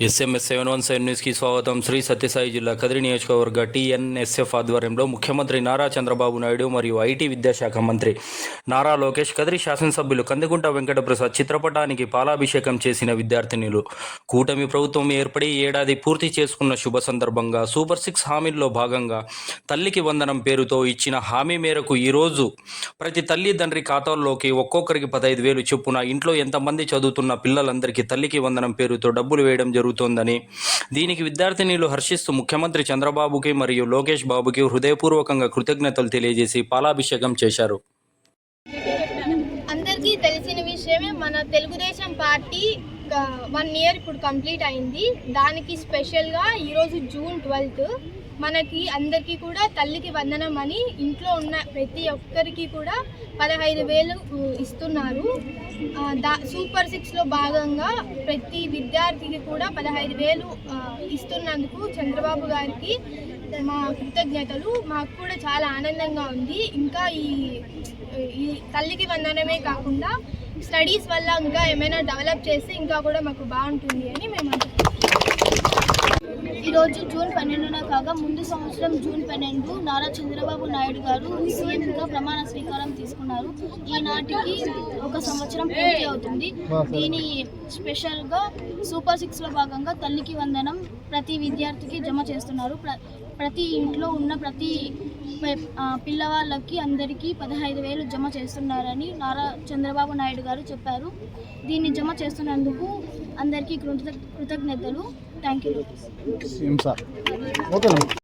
SMS seven one seven న్యూస్కి స్వాగతం. శ్రీ సత్యసాయి జిల్లా కదిరి నియోజకవర్గ టీఎన్ఎస్ఎఫ్ ఆధ్వర్యంలో ముఖ్యమంత్రి నారా చంద్రబాబు నాయుడు మరియు ఐటీ విద్యాశాఖ మంత్రి నారా లోకేష్ కదిరి శాసనసభ్యులు కందుకుంట వెంకటప్రసాద్ చిత్రపటానికి పాలాభిషేకం చేసిన విద్యార్థినులు. కూటమి ప్రభుత్వం ఏర్పడి ఏడాది పూర్తి చేసుకున్న శుభ సందర్భంగా సూపర్ సిక్స్ హామీల్లో భాగంగా తల్లికి వందనం పేరుతో ఇచ్చిన హామీ మేరకు ఈరోజు ప్రతి తల్లి తండ్రి ఖాతాల్లోకి ఒక్కొక్కరికి పదహైదు వేలు చొప్పున ఇంట్లో ఎంతమంది చదువుతున్న పిల్లలందరికీ తల్లికి వందనం పేరుతో డబ్బులు వేయడం జరుగుతోందని. దీనికి విద్యార్థినిలు హర్షిస్తూ ముఖ్యమంత్రి చంద్రబాబుకి మరియు లోకేష్ బాబుకి హృదయపూర్వకంగా కృతజ్ఞతలు తెలియజేసి పాలాభిషేకం చేశారు. అందరికీ తెలిసిన విషయమే మన తెలుగుదేశం పార్టీ వన్ ఇయర్ ఇప్పుడు కంప్లీట్ అయింది. దానికి స్పెషల్గా ఈరోజు జూన్ ట్వెల్త్ మనకి అందరికీ కూడా తల్లికి వందనం అని ఇంట్లో ఉన్న ప్రతి ఒక్కరికి కూడా పదహైదు వేలు ఇస్తున్నారు. దా సూపర్ సిక్స్లో భాగంగా ప్రతి విద్యార్థికి కూడా పదహైదు వేలు ఇస్తున్నందుకు చంద్రబాబు గారికి మా కృతజ్ఞతలు. మాకు కూడా చాలా ఆనందంగా ఉంది. ఇంకా ఈ ఈ తల్లికి వందనమే కాకుండా స్టడీస్ వల్ల ఇంకా ఏమైనా డెవలప్ చేస్తే ఇంకా కూడా మాకు బాగుంటుంది అని మేము ఈరోజు జూన్ పన్నెండున కాగా ముందు సంవత్సరం జూన్ పన్నెండు నారా చంద్రబాబు నాయుడు గారు సీఎంగా ప్రమాణ స్వీకారం తీసుకున్నారు. ఈనాటికి ఒక సంవత్సరం పూర్తి అవుతుంది. దీని స్పెషల్గా సూపర్ సిక్స్లో భాగంగా తల్లికి వందనం ప్రతి విద్యార్థికి జమ చేస్తున్నారు. ప్ర ప్రతి ఇంట్లో ఉన్న ప్రతి పిల్లవాళ్ళకి అందరికీ పదహైదు వేలు జమ చేస్తున్నారని నారా చంద్రబాబు నాయుడు గారు చెప్పారు. దీన్ని జమ చేస్తున్నందుకు అందరికీ కృత కృతజ్ఞతలు. Thank you